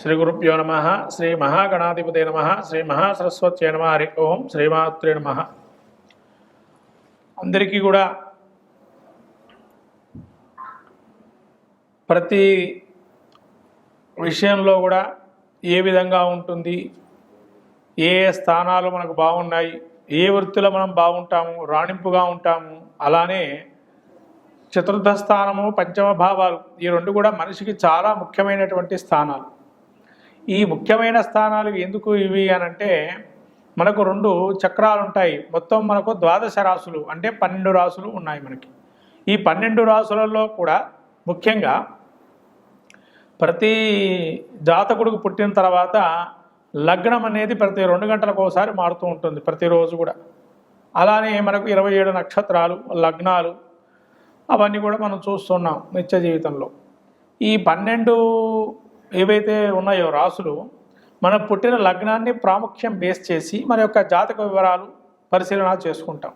శ్రీ గురుభ్యో నమ శ్రీ మహాగణాధిపతి నమ శ్రీ మహాసరస్వత్యై నమ హరి ఓం శ్రీమాత్రే నమ. అందరికీ కూడా ప్రతి విషయంలో కూడా ఏ విధంగా ఉంటుంది ఏ ఏ స్థానాలు మనకు బాగున్నాయి ఏ వృత్తిలో మనం బాగుంటాము రాణింపుగా ఉంటాము అలానే చతుర్థ స్థానము పంచమ భావాలు ఈ రెండు కూడా మనిషికి చాలా ముఖ్యమైనటువంటి స్థానాలు. ఈ ముఖ్యమైన స్థానాలు ఎందుకు ఇవి అనంటే మనకు రెండు చక్రాలు ఉంటాయి. మొత్తం మనకు ద్వాదశ రాసులు అంటే పన్నెండు రాసులు ఉన్నాయి మనకి. ఈ పన్నెండు రాసులలో కూడా ముఖ్యంగా ప్రతి జాతకుడికి పుట్టిన తర్వాత లగ్నం అనేది ప్రతి రెండు గంటలకు ఒకసారి మారుతూ ఉంటుంది ప్రతిరోజు కూడా. అలానే మనకు ఇరవై ఏడు నక్షత్రాలు లగ్నాలు అవన్నీ కూడా మనం చూస్తున్నాం నిత్య జీవితంలో. ఈ పన్నెండు ఏవైతే ఉన్నాయో రాసులు మన పుట్టిన లగ్నాన్ని ప్రాముఖ్యం బేస్ చేసి మన యొక్క జాతక వివరాలు పరిశీలన చేసుకుంటాం.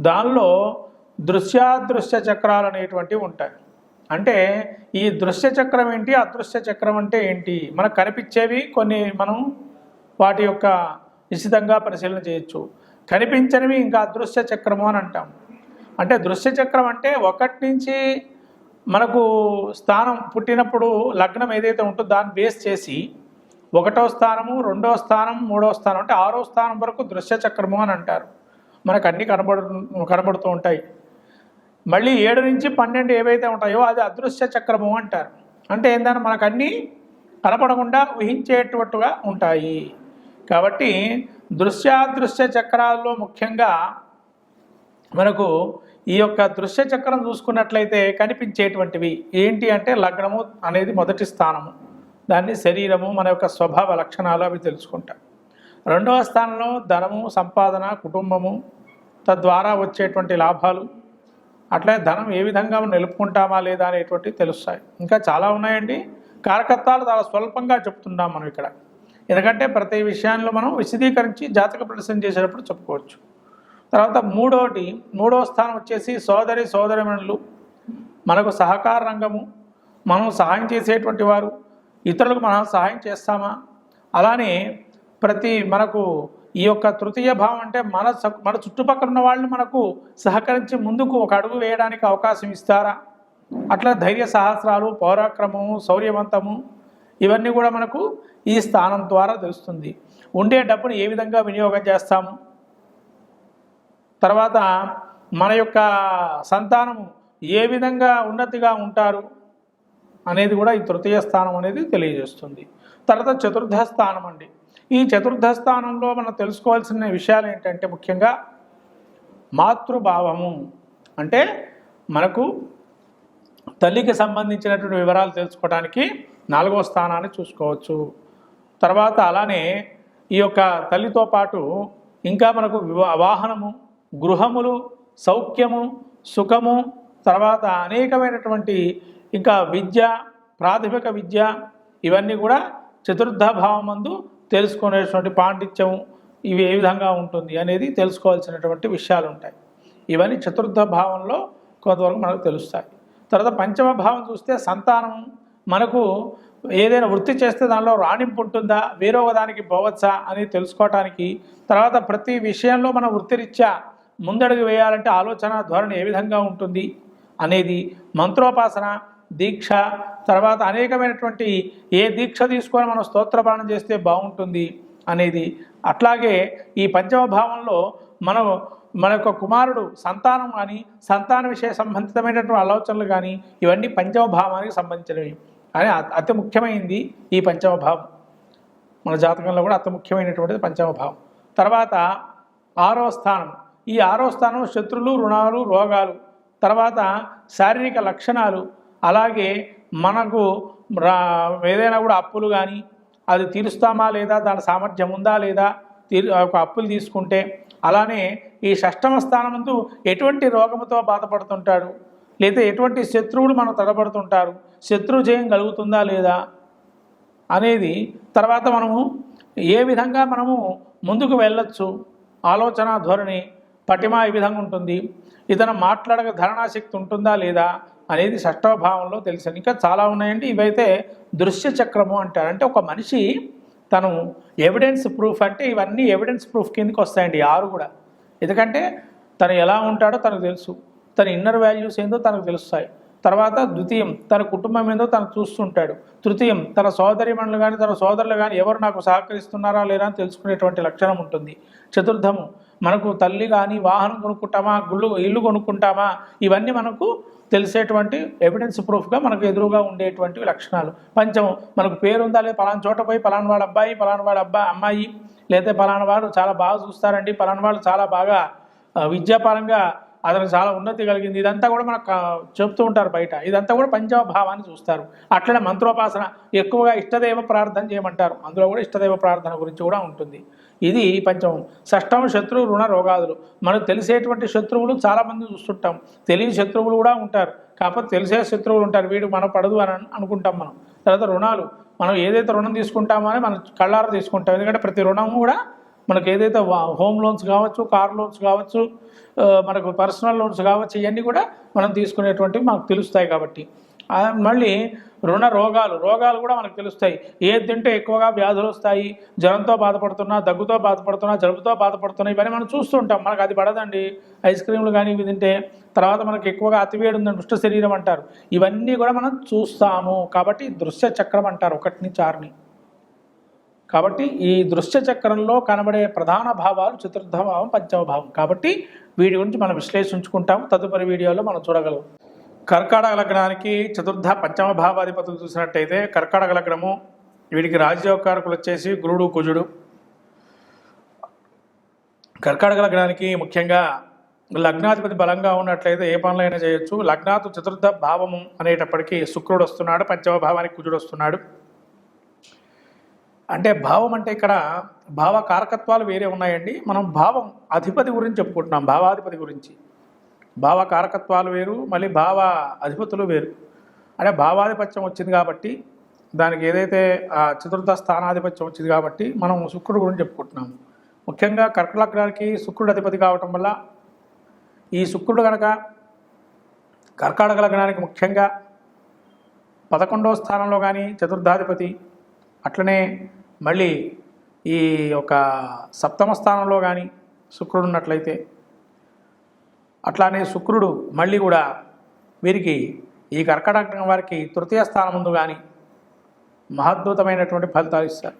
దానిలో దృశ్యాదృశ్య చక్రాలు అనేటువంటివి ఉంటాయి. అంటే ఈ దృశ్య చక్రం ఏంటి అదృశ్య చక్రం అంటే ఏంటి? మనకు కనిపించేవి కొన్ని మనం వాటి యొక్క నిశ్చితంగా పరిశీలన చేయొచ్చు. కనిపించనివి ఇంకా అదృశ్య చక్రము అని అంటాం. అంటే దృశ్య చక్రం అంటే ఒకటి నుంచి మనకు స్థానం పుట్టినప్పుడు లగ్నం ఏదైతే ఉంటుందో దాన్ని బేస్ చేసి ఒకటో స్థానము రెండో స్థానం మూడో స్థానం అంటే ఆరో స్థానం వరకు దృశ్య చక్రము అని అంటారు. మనకు అన్నీ కనబడు కనబడుతూ ఉంటాయి. మళ్ళీ ఏడు నుంచి పన్నెండు ఏవైతే ఉంటాయో అది అదృశ్య చక్రము అంటారు. అంటే ఏంటంటే మనకు అన్నీ కనపడకుండా ఊహించేటట్టుగా ఉంటాయి. కాబట్టి దృశ్యాదృశ్య చక్రాల్లో ముఖ్యంగా మనకు ఈ యొక్క దృశ్య చక్రం చూసుకున్నట్లయితే కనిపించేటువంటివి ఏంటి అంటే లగ్నము అనేది మొదటి స్థానము. దాన్ని శరీరము మన యొక్క స్వభావ లక్షణాలు అవి తెలుసుకుంటాం. రెండవ స్థానంలో ధనము సంపాదన కుటుంబము తద్వారా వచ్చేటువంటి లాభాలు. అట్లే ధనం ఏ విధంగా నిలుపుకుంటామా లేదా అనేటువంటివి తెలుస్తాయి. ఇంకా చాలా ఉన్నాయండి. కారకత్వాలు చాలా స్వల్పంగా చెప్తున్నాం మనం ఇక్కడ. ఎందుకంటే ప్రతి విషయాల్లో మనం విశదీకరించి జాతక ప్రదర్శన చేసేటప్పుడు చెప్పుకోవచ్చు. తర్వాత మూడోటి మూడో స్థానం వచ్చేసి సోదరి సోదరిమణులు. మనకు సహకార రంగము మనం సహాయం చేసేటువంటి వారు ఇతరులకు మనం సహాయం చేస్తామా? అలానే ప్రతి మనకు ఈ యొక్క తృతీయ భావం అంటే మన స- మన చుట్టుపక్కల ఉన్న వాళ్ళని మనకు సహకరించి ముందుకు ఒక అడుగు వేయడానికి అవకాశం ఇస్తారా? అట్లా ధైర్య సహస్రాలు పౌరాక్రమము శౌర్యవంతము ఇవన్నీ కూడా మనకు ఈ స్థానం ద్వారా తెలుస్తుంది. ఉండే డబ్బును ఏ విధంగా వినియోగం చేస్తాము? తర్వాత మన యొక్క సంతానము ఏ విధంగా ఉన్నతిగా ఉంటారు అనేది కూడా ఈ తృతీయ స్థానం అనేది తెలియజేస్తుంది. తర్వాత చతుర్థ స్థానం అండి. ఈ చతుర్థ స్థానంలో మనం తెలుసుకోవాల్సిన విషయాలు ఏంటంటే ముఖ్యంగా మాతృభావము. అంటే మనకు తల్లికి సంబంధించినటువంటి వివరాలు తెలుసుకోవడానికి నాలుగో స్థానాన్ని చూసుకోవచ్చు. తర్వాత అలానే ఈ యొక్క తల్లితో పాటు ఇంకా మనకు వివా- వాహనము గృహములు సౌఖ్యము సుఖము తర్వాత అనేకమైనటువంటి ఇంకా విద్య ప్రాథమిక విద్య ఇవన్నీ కూడా చతుర్థ భావమందు తెలుసుకునేటువంటి పాండిత్యం ఇవి ఏ విధంగా ఉంటుంది అనేది తెలుసుకోవాల్సినటువంటి విషయాలు ఉంటాయి ఇవన్నీ చతుర్థ భావంలో కొంతవరకు మనకు తెలుస్తాయి. తర్వాత పంచమ భావం చూస్తే సంతానం మనకు ఏదైనా వృత్తి చేస్తే దానిలో రాణింపు ఉంటుందా వేరొక దానికి పోవచ్చా అని తెలుసుకోవటానికి తర్వాత ప్రతి విషయంలో మన వృత్తిరీత్యా ముందడుగు వేయాలంటే ఆలోచన ధోరణి ఏ విధంగా ఉంటుంది అనేది మంత్రోపాసన దీక్ష తర్వాత అనేకమైనటువంటి ఏ దీక్ష తీసుకొని మనం స్తోత్రపానం చేస్తే బాగుంటుంది అనేది. అట్లాగే ఈ పంచమ భావంలో మనం మన యొక్క కుమారుడు సంతానం కానీ సంతాన విషయ సంబంధితమైనటువంటి ఆలోచనలు కానీ ఇవన్నీ పంచమ భావానికి సంబంధించినవి అని అతి ముఖ్యమైనది ఈ పంచమ భావం. మన జాతకంలో కూడా అతి ముఖ్యమైనటువంటిది పంచమ భావం. తర్వాత ఆరో స్థానం. ఈ ఆరో స్థానం శత్రులు రుణాలు రోగాలు తర్వాత శారీరక లక్షణాలు అలాగే మనకు రా ఏదైనా కూడా అప్పులు కానీ అది తీరుస్తామా లేదా దాని సామర్థ్యం ఉందా లేదా తీరు ఒక అప్పులు తీసుకుంటే అలానే ఈ షష్టమ స్థానమందు ఎటువంటి రోగముతో బాధపడుతుంటాడు? లేదా ఎటువంటి శత్రువులు మనం తడబడుతుంటారు? శత్రు జయం కలుగుతుందా లేదా? అనేది తర్వాత మనము ఏ విధంగా మనము ముందుకు వెళ్ళొచ్చు? ఆలోచన ధోరణి పటిమ ఈ విధంగా ఉంటుంది. ఇతను మాట్లాడక ధరణాశక్తి ఉంటుందా లేదా అనేది షష్టవ భావంలో తెలిసింది ఇంకా చాలా ఉన్నాయండి. ఇవైతే దృశ్య చక్రము అంటారు. అంటే ఒక మనిషి తను ఎవిడెన్స్ ప్రూఫ్ అంటే ఇవన్నీ ఎవిడెన్స్ ప్రూఫ్ కిందకి వస్తాయండి. ఆరు కూడా. ఎందుకంటే తను ఎలా ఉంటాడో తనకు తెలుసు. తన ఇన్నర్ వాల్యూస్ ఏందో తనకు తెలుస్తాయి. తర్వాత ద్వితీయం తన కుటుంబం ఏందో తను చూస్తుంటాడు. తృతీయం తన సోదరిమణులు కానీ తన సోదరులు కానీ ఎవరు నాకు సహకరిస్తున్నారా లేరా అని తెలుసుకునేటువంటి లక్షణం ఉంటుంది. చతుర్థము మనకు తల్లి కానీ వాహనం కొనుక్కుంటామా గుళ్ళు ఇల్లు కొనుక్కుంటామా ఇవన్నీ మనకు తెలిసేటువంటి ఎవిడెన్స్ ప్రూఫ్గా మనకు ఎదురుగా ఉండేటువంటి లక్షణాలు. పంచమం మనకు పేరు ఉందా లేదా? పలానా చోట పోయి పలానా వాడు అబ్బాయి పలానా వాడు అబ్బాయి అమ్మాయి లేదా పలానా వాడు చాలా బాగా చూస్తారండి. పలానా వాళ్ళు చాలా బాగా విద్యాపరంగా అతనికి చాలా ఉన్నతి కలిగింది. ఇదంతా కూడా మనకు చెప్తూ ఉంటారు బయట. ఇదంతా కూడా పంచమభావాన్ని చూస్తారు. అట్లనే మంత్రోపాసన ఎక్కువగా ఇష్టదైవ ప్రార్థన చేయమంటారు. అందులో కూడా ఇష్టదైవ ప్రార్థన గురించి కూడా ఉంటుంది. ఇది పంచమం. షష్టం శత్రువు రుణ రోగాదులు. మనకు తెలిసేటువంటి శత్రువులు చాలామంది చూస్తుంటాం. తెలియని శత్రువులు కూడా ఉంటారు. కాకపోతే తెలిసే శత్రువులు ఉంటారు. వీడు మనం పడదు అని అనుకుంటాం మనం. తర్వాత రుణాలు. మనం ఏదైతే రుణం తీసుకుంటామో అని మనం కళ్ళారా తీసుకుంటాం. ఎందుకంటే ప్రతి రుణము కూడా మనకు ఏదైతే వా- హోమ్ లోన్స్ కావచ్చు కార్ లోన్స్ కావచ్చు మనకు పర్సనల్ లోన్స్ కావచ్చు ఇవన్నీ కూడా మనం తీసుకునేటువంటివి మనకు తెలుస్తాయి కాబట్టి. మళ్ళీ రుణ రోగాలు రోగాలు కూడా మనకు తెలుస్తాయి. ఏది తింటే ఎక్కువగా వ్యాధులు వస్తాయి. జ్వరంతో బాధపడుతున్నా దగ్గుతో బాధపడుతున్నా జలుబుతో బాధపడుతున్నా ఇవన్నీ మనం చూస్తుంటాం మనకు అది పడదండి. ఐస్ క్రీమ్లు కానీ ఇవి తింటే తర్వాత మనకు ఎక్కువగా అతివేడి ఉందని దుష్ట శరీరం అంటారు. ఇవన్నీ కూడా మనం చూస్తాము. కాబట్టి దృశ్య చక్రం అంటారు. ఒకటిని చారుని. కాబట్టి ఈ దృశ్య చక్రంలో కనబడే ప్రధాన భావాలు చతుర్థ భావం పంచమ భావం. కాబట్టి వీటి గురించి మనం విశ్లేషించుకుంటాం తదుపరి వీడియోలో మనం చూడగలం కర్కాటక లగ్నానికి చతుర్థ పంచమ భావాధిపతులు చూసినట్టయితే కర్కాటక లగ్నము వీడికి రాజ్యోకారకులు వచ్చేసి గురుడు కుజుడు. కర్కాటక లగ్నానికి ముఖ్యంగా లగ్నాధిపతి బలంగా ఉన్నట్లయితే ఏ పనులైనా చేయొచ్చు. లగ్నాతు చతుర్థ భావము అనేటప్పటికీ శుక్రుడు వస్తున్నాడు పంచమ భావానికి కుజుడు వస్తున్నాడు. అంటే భావం అంటే ఇక్కడ భావ కారకత్వాలు వేరే ఉన్నాయండి. మనం భావం అధిపతి గురించి చెప్పుకుంటున్నాం భావాధిపతి గురించి. భావ కారకత్వాలు వేరు మళ్ళీ భావ అధిపతులు వేరు. అంటే భావాధిపత్యం వచ్చింది కాబట్టి దానికి ఏదైతే ఆ చతుర్థ స్థానాధిపత్యం వచ్చింది కాబట్టి మనం శుక్రుడు గురించి చెప్పుకుంటున్నాము. ముఖ్యంగా కర్కలగ్నానికి శుక్రుడు అధిపతి కావటం వల్ల ఈ శుక్రుడు కనుక కర్కాటక లగ్నానికి ముఖ్యంగా పదకొండవ స్థానంలో కానీ చతుర్థాధిపతి అట్లనే మళ్ళీ ఈ యొక్క సప్తమ స్థానంలో కానీ శుక్రుడు ఉన్నట్లయితే అట్లానే శుక్రుడు మళ్ళీ కూడా వీరికి ఈ కర్కటకం వారికి తృతీయ స్థానం ముందు కానీ మహద్భుతమైనటువంటి ఫలితాలు ఇస్తారు.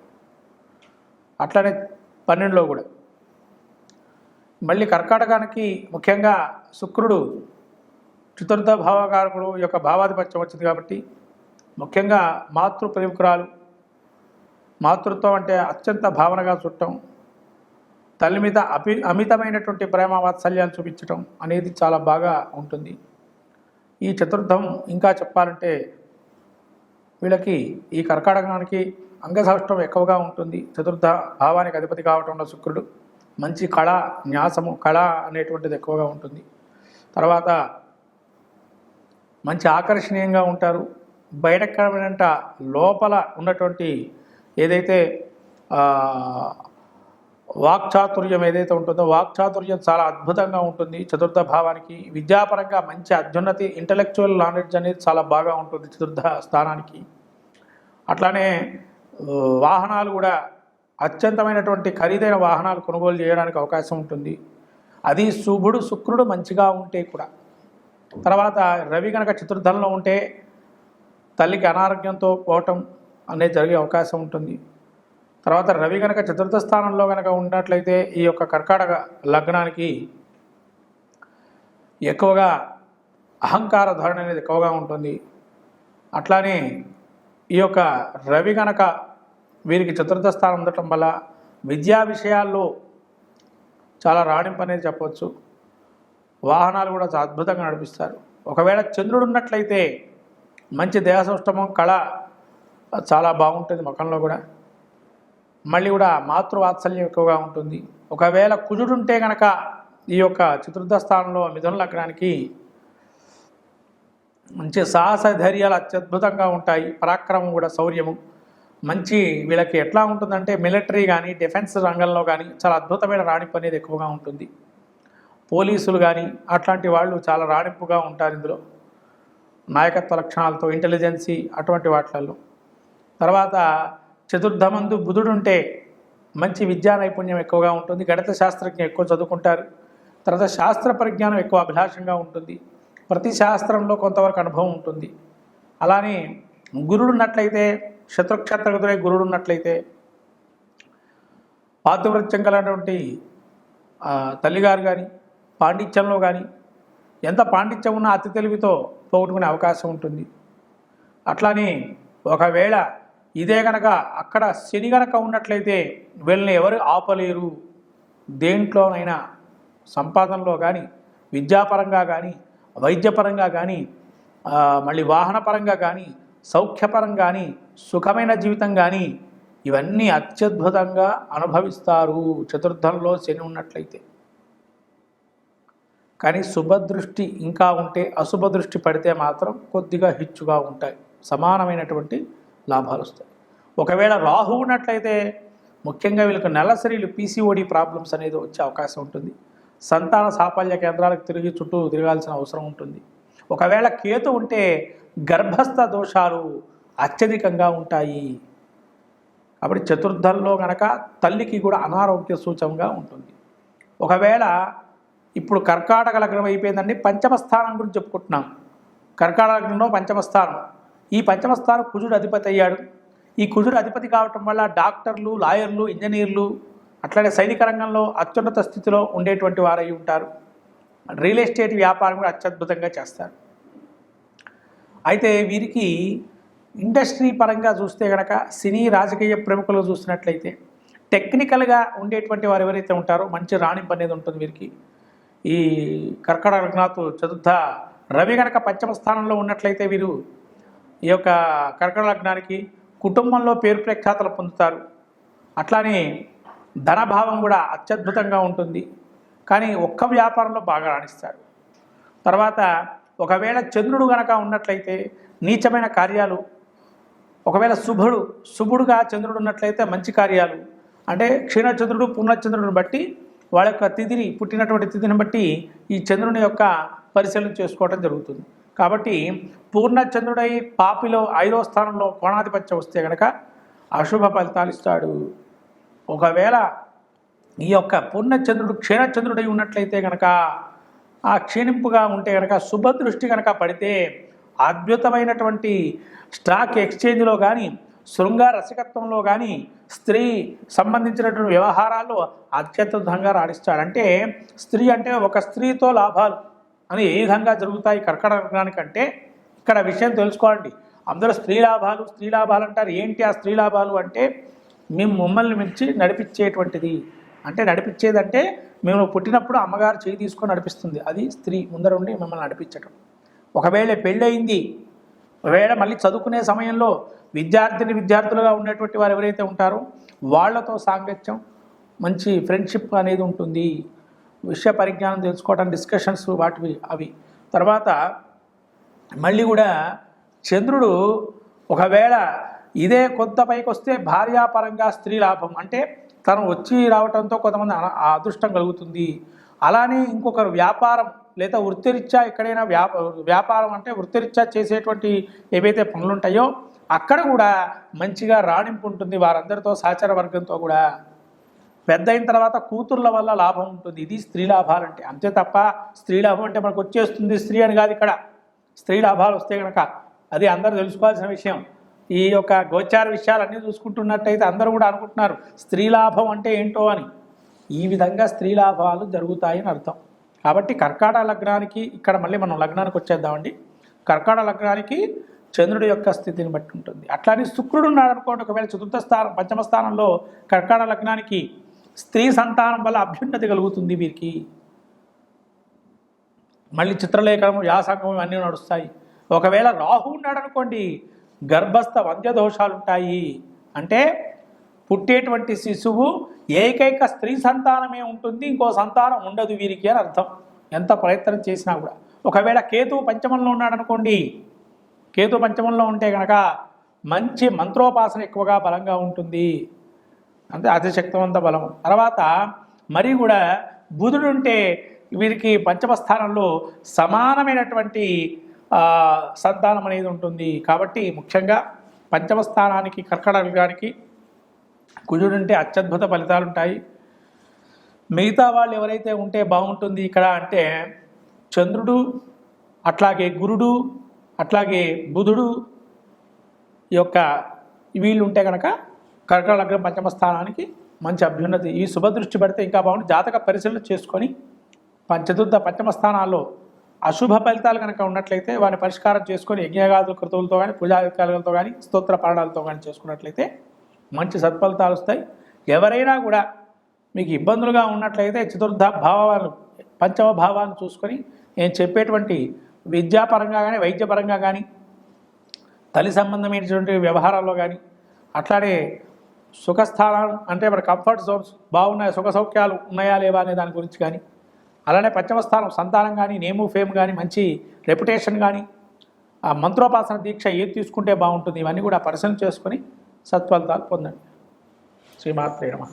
అట్లనే పన్నెండులో కూడా. మళ్ళీ కర్కాటకానికి ముఖ్యంగా శుక్రుడు చతుర్థ భావకారకుడు యొక్క భావాధిపత్యం వచ్చింది కాబట్టి ముఖ్యంగా మాతృ ప్రముఖురాలు మాతృత్వం అంటే అత్యంత భావనగా చుట్టం తల్లి మీద అపి అమితమైనటువంటి ప్రేమ వాత్సల్యాలు చూపించటం అనేది చాలా బాగా ఉంటుంది. ఈ చతుర్థం ఇంకా చెప్పాలంటే వీళ్ళకి ఈ కర్కాటకానికి అంగసాష్టం ఎక్కువగా ఉంటుంది. చతుర్థ భావానికి అధిపతి కావటంలో శుక్రుడు మంచి కళ న్యాసము కళ అనేటువంటిది ఎక్కువగా ఉంటుంది. తర్వాత మంచి ఆకర్షణీయంగా ఉంటారు. బయటకడమనంట లోపల ఉన్నటువంటి ఏదైతే వాక్చాతుర్యం ఏదైతే ఉంటుందో వాక్చాతుర్యం చాలా అద్భుతంగా ఉంటుంది. చతుర్థ భావానికి విద్యాపరంగా మంచి అత్యున్నతి ఇంటలెక్చువల్ నాలెడ్జ్ అనేది చాలా బాగా ఉంటుంది చతుర్థ స్థానానికి. అట్లానే వాహనాలు కూడా అత్యంతమైనటువంటి ఖరీదైన వాహనాలు కొనుగోలు చేయడానికి అవకాశం ఉంటుంది. అది శుభుడు శుక్రుడు మంచిగా ఉంటే కూడా. తర్వాత రవి కనుక చతుర్థంలో ఉంటే తల్లికి అనారోగ్యంతో పోవటం అనేది జరిగే అవకాశం ఉంటుంది. తర్వాత రవి కనుక చతుర్థ స్థానంలో కనుక ఉన్నట్లయితే ఈ యొక్క కర్కాటక లగ్నానికి ఎక్కువగా అహంకార ధోరణి అనేది ఎక్కువగా ఉంటుంది. అట్లానే ఈ యొక్క రవి కనుక వీరికి చతుర్థ స్థానం ఉండటం వల్ల విద్యా విషయాల్లో చాలా రాణింపు అనేది చెప్పవచ్చు. వాహనాలు కూడా అద్భుతంగా నడిపిస్తారు. ఒకవేళ చంద్రుడు ఉన్నట్లయితే మంచి దేహసౌష్టమం కళ చాలా బాగుంటుంది ముఖంలో కూడా. మళ్ళీ కూడా మాతృవాత్సల్యం ఎక్కువగా ఉంటుంది. ఒకవేళ కుజుడుంటే గనక కనుక ఈ యొక్క చతుర్థ స్థానంలో మిథున లగ్నానికి మంచి సాహస ధైర్యాలు అత్యద్భుతంగా ఉంటాయి. పరాక్రమం కూడా శౌర్యము. మంచి వీళ్ళకి ఎట్లా ఉంటుందంటే మిలిటరీ కానీ డిఫెన్స్ రంగంలో కానీ చాలా అద్భుతమైన రాణింపు అనేది ఎక్కువగా ఉంటుంది. పోలీసులు కానీ అట్లాంటి వాళ్ళు చాలా రాణింపుగా ఉంటారు ఇందులో. నాయకత్వ లక్షణాలతో ఇంటెలిజెన్సీ అటువంటి వాటిలలో తర్వాత చతుర్థమందు బుధుడు ఉంటే మంచి విద్యా నైపుణ్యం ఎక్కువగా ఉంటుంది. గణిత శాస్త్రజ్ఞ ఎక్కువ చదువుకుంటారు. తర్వాత శాస్త్ర పరిజ్ఞానం ఎక్కువ అభిలాషంగా ఉంటుంది. ప్రతి శాస్త్రంలో కొంతవరకు అనుభవం ఉంటుంది. అలానే గురుడు ఉన్నట్లయితే శత్రుక్షేత్రగతులై గురుడు ఉన్నట్లయితే పాతివృత్యం కలిగినటువంటి తల్లిగారు కానీ పాండిత్యంలో కానీ ఎంత పాండిత్యం ఉన్నా అతి తెలివితో పోగొట్టుకునే అవకాశం ఉంటుంది. అట్లానే ఒకవేళ ఇదే గనక అక్కడ శని గనక ఉన్నట్లయితే వీళ్ళని ఎవరు ఆపలేరు? దేంట్లోనైనా సంపాదనలో కానీ విద్యాపరంగా కానీ వైద్యపరంగా కానీ మళ్ళీ వాహనపరంగా కానీ సౌఖ్యపరం కానీ సుఖమైన జీవితం కానీ ఇవన్నీ అత్యద్భుతంగా అనుభవిస్తారు చతుర్థంలో శని ఉన్నట్లయితే. కానీ శుభదృష్టి ఇంకా ఉంటే అశుభ దృష్టి పడితే మాత్రం కొద్దిగా హెచ్చుగా ఉంటాయి. సమానమైనటువంటి లాభాలు వస్తాయి. ఒకవేళ రాహు ఉన్నట్లయితే ముఖ్యంగా వీళ్ళకి నెలసరిలు పీసీఓడి ప్రాబ్లమ్స్ అనేది వచ్చే అవకాశం ఉంటుంది. సంతాన సాఫల్య కేంద్రాలకు తిరిగి చుట్టూ తిరగాల్సిన అవసరం ఉంటుంది. ఒకవేళ కేతు ఉంటే గర్భస్థ దోషాలు అత్యధికంగా ఉంటాయి. కాబట్టి చతుర్థంలో గనక తల్లికి కూడా అనారోగ్య సూచంగా ఉంటుంది. ఒకవేళ ఇప్పుడు కర్కాటక లగ్నం అయిపోయిందండి పంచమ స్థానం గురించి చెప్పుకుంటున్నాం. కర్కాటక లగ్నంలో పంచమ స్థానం. ఈ పంచమ స్థానం కుజుడు అధిపతి అయ్యాడు. ఈ కుజుడు అధిపతి కావటం వల్ల డాక్టర్లు లాయర్లు ఇంజనీర్లు అట్లానే సైనిక రంగంలో అత్యున్నత స్థితిలో ఉండేటువంటి వారై ఉంటారు. రియల్ ఎస్టేట్ వ్యాపారం కూడా అత్యద్భుతంగా చేస్తారు. అయితే వీరికి ఇండస్ట్రీ పరంగా చూస్తే కనుక సినీ రాజకీయ ప్రముఖులు చూసినట్లయితే టెక్నికల్గా ఉండేటువంటి వారు ఎవరైతే ఉంటారో మంచి రాణింపు అనేది ఉంటుంది వీరికి. ఈ కర్కట లగ్నాత్ చతుర్థ రవి గనక పంచమ స్థానంలో ఉన్నట్లయితే వీరు ఈ యొక్క కర్కట లగ్నానికి కుటుంబంలో పేరు ప్రఖ్యాతలు పొందుతారు. అట్లానే ధనభావం కూడా అత్యద్భుతంగా ఉంటుంది. కానీ ఒక్క వ్యాపారంలో బాగా రాణిస్తారు. తర్వాత ఒకవేళ చంద్రుడు గనక ఉన్నట్లయితే నీచమైన కార్యాలు ఒకవేళ శుభుడు శుభుడుగా చంద్రుడు ఉన్నట్లయితే మంచి కార్యాలు అంటే క్షీణచంద్రుడు పూర్ణచంద్రుడిని బట్టి వాళ్ళ యొక్క తిథిని పుట్టినటువంటి తిథిని బట్టి ఈ చంద్రుని యొక్క పరిశీలన చేసుకోవడం జరుగుతుంది. కాబట్టి పూర్ణచంద్రుడై పాపిలో ఐదో స్థానంలో కోణాధిపత్యం వస్తే కనుక అశుభ ఫలితాలు ఇస్తాడు. ఒకవేళ ఈ యొక్క పూర్ణచంద్రుడు క్షీణచంద్రుడై ఉన్నట్లయితే కనుక ఆ క్షీణింపుగా ఉంటే కనుక శుభదృష్టి కనుక పడితే అద్భుతమైనటువంటి స్టాక్ ఎక్స్చేంజ్లో కానీ శృంగార రసికత్వంలో కానీ స్త్రీ సంబంధించినటువంటి వ్యవహారాల్లో అత్యద్భుతంగా రాణిస్తాడు. అంటే స్త్రీ అంటే ఒక స్త్రీతో లాభాలు. అని ఏ విధంగా జరుగుతాయి కర్కటకానికంటే ఇక్కడ విషయం తెలుసుకోండి అందరూ స్త్రీ లాభాలు స్త్రీ లాభాలు అంటారు. ఏంటి ఆ స్త్రీ లాభాలు అంటే మేము మమ్మల్ని మించి నడిపించేటువంటిది. అంటే నడిపించేదంటే మేము పుట్టినప్పుడు అమ్మగారు చేయి తీసుకొని నడిపిస్తుంది. అది స్త్రీ ముందర ఉండి మిమ్మల్ని నడిపించటం. ఒకవేళ పెళ్ళయింది ఒకవేళ మళ్ళీ చదువుకునే సమయంలో విద్యార్థిని విద్యార్థులుగా ఉండేటువంటి వారు ఎవరైతే ఉంటారో వాళ్ళతో సాంగత్యం మంచి ఫ్రెండ్షిప్ అనేది ఉంటుంది. విషయ పరిజ్ఞానం తెలుసుకోవడం డిస్కషన్స్ వాటివి అవి. తర్వాత మళ్ళీ కూడా చంద్రుడు ఒకవేళ ఇదే కొంత పైకి వస్తే భార్యాపరంగా స్త్రీ లాభం. అంటే తను వచ్చి రావడంతో కొంతమంది అదృష్టం కలుగుతుంది. అలానే ఇంకొకరు వ్యాపారం లేదా వృత్తిరీత్యా ఎక్కడైనా వ్యాప వ్యాపారం అంటే వృత్తిరీత్యా చేసేటువంటి ఏవైతే పనులుంటాయో అక్కడ కూడా మంచిగా రాణింపు ఉంటుంది వారందరితో సహచర వర్గంతో కూడా. పెద్ద అయిన తర్వాత కూతుర్ల వల్ల లాభం ఉంటుంది. ఇది స్త్రీ లాభాలంటే. అంతే తప్ప స్త్రీ లాభం అంటే మనకు వచ్చేస్తుంది స్త్రీ అని కాదు ఇక్కడ. స్త్రీ లాభాలు వస్తే కనుక అది అందరూ తెలుసుకోవాల్సిన విషయం. ఈ యొక్క గోచార విషయాలన్నీ చూసుకుంటున్నట్టయితే అందరూ కూడా అనుకుంటున్నారు స్త్రీ లాభం అంటే ఏంటో అని. ఈ విధంగా స్త్రీ లాభాలు జరుగుతాయని అర్థం. కాబట్టి కర్కాట లగ్నానికి ఇక్కడ మళ్ళీ మనం లగ్నానికి వచ్చేద్దామండి. కర్కాట లగ్నానికి చంద్రుడి యొక్క స్థితిని బట్టి ఉంటుంది. అట్లానే శుక్రుడు ఉన్నాడు అనుకోండి ఒకవేళ చతుర్థ స్థానం పంచమ స్థానంలో కర్కాట లగ్నానికి స్త్రీ సంతానం వల్ల అభ్యున్నతి కలుగుతుంది వీరికి. మళ్ళీ చిత్రలేఖనం వ్యాసంగం అన్నీ నడుస్తాయి. ఒకవేళ రాహు ఉన్నాడు అనుకోండి గర్భస్థ వంద్య దోషాలు ఉంటాయి అంటే పుట్టేటువంటి శిశువు ఏకైక స్త్రీ సంతానమే ఉంటుంది ఇంకో సంతానం ఉండదు వీరికి అని అర్థం. ఎంత ప్రయత్నం చేసినా కూడా. ఒకవేళ కేతు పంచమంలో ఉన్నాడు అనుకోండి కేతు పంచమంలో ఉంటే కనుక మంచి మంత్రోపాసన ఎక్కువగా బలంగా ఉంటుంది. అంటే అతిశక్తివంత బలం తర్వాత మరి కూడా బుధుడు ఉంటే వీరికి పంచమస్థానంలో సమానమైనటువంటి సంతానం అనేది ఉంటుంది. కాబట్టి ముఖ్యంగా పంచమస్థానానికి కర్కటకానికి కుజుడు ఉంటే అత్యద్భుత ఫలితాలు ఉంటాయి మిగతా వాళ్ళు ఎవరైతే ఉంటే బాగుంటుంది ఇక్కడ అంటే చంద్రుడు అట్లాగే గురుడు అట్లాగే బుధుడు ఈ యొక్క వీళ్ళు ఉంటే కనుక కర్కట లగ్నం పంచమ స్థానానికి మంచి అభ్యున్నతి. ఈ శుభదృష్టి పడితే ఇంకా బాగుంది జాతక పరిశీలన చేసుకొని పంచతుర్థ పంచమ స్థానాల్లో అశుభ ఫలితాలు కనుక ఉన్నట్లయితే వారిని పరిష్కారం చేసుకొని యజ్ఞగాదుల కృతువులతో కానీ పూజాధికారులతో కానీ స్తోత్ర పారణాలతో కానీ చేసుకున్నట్లయితే మంచి సత్ఫలితాలు వస్తాయి. ఎవరైనా కూడా మీకు ఇబ్బందులుగా ఉన్నట్లయితే చతుర్థ భావాలు పంచమ భావాలను చూసుకొని నేను చెప్పేటువంటి విద్యాపరంగా కానీ వైద్యపరంగా కానీ తల్లి సంబంధమైనటువంటి వ్యవహారాల్లో కానీ అట్లానే సుఖస్థానాలు అంటే మన కంఫర్ట్ జోన్స్ బాగున్నాయి? సుఖ సౌఖ్యాలు ఉన్నాయా లేవా అనే దాని గురించి కానీ అలానే పంచమ స్థానం సంతానం కానీ నేము ఫేమ్ కానీ మంచి రెప్యుటేషన్ కానీ ఆ మంత్రోపాసన దీక్ష ఏది తీసుకుంటే బాగుంటుంది ఇవన్నీ కూడా పరిశీలన చేసుకొని సత్ఫలితాలు పొందండి. శ్రీమాత్రేమ